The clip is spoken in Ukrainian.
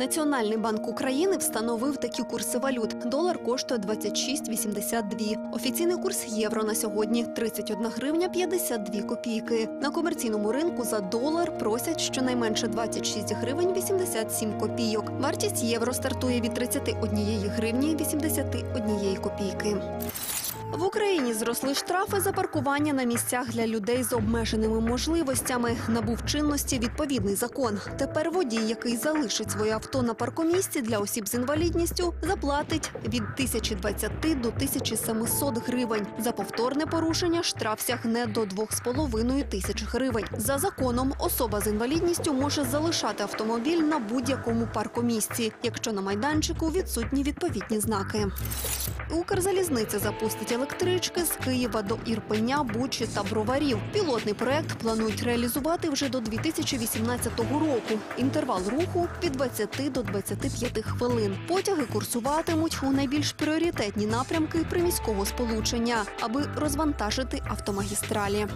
Національний банк України встановив такі курси валют. Долар коштує 26,82. Офіційний курс євро на сьогодні 31 гривня 52 копійки. На комерційному ринку за долар просять щонайменше 26 гривень 87 копійок. Вартість євро стартує від 31 гривні 81 копійки. В Україні зросли штрафи за паркування на місцях для людей з обмеженими можливостями. Набув чинності відповідний закон. Тепер водій, який залишить своє авто на паркомісці для осіб з інвалідністю, заплатить від 1020 до 1700 гривень. За повторне порушення штраф сягне до 2,5 тисяч гривень. За законом особа з інвалідністю може залишати автомобіль на будь-якому паркомісці, якщо на майданчику відсутні відповідні знаки. Укрзалізниця запустить електрички з Києва до Ірпеня, Бучі та Броварів. Пілотний проект планують реалізувати вже до 2018 року. Інтервал руху від 20 до 25 хвилин. Потяги курсуватимуть у найбільш пріоритетні напрямки приміського сполучення, аби розвантажити автомагістралі.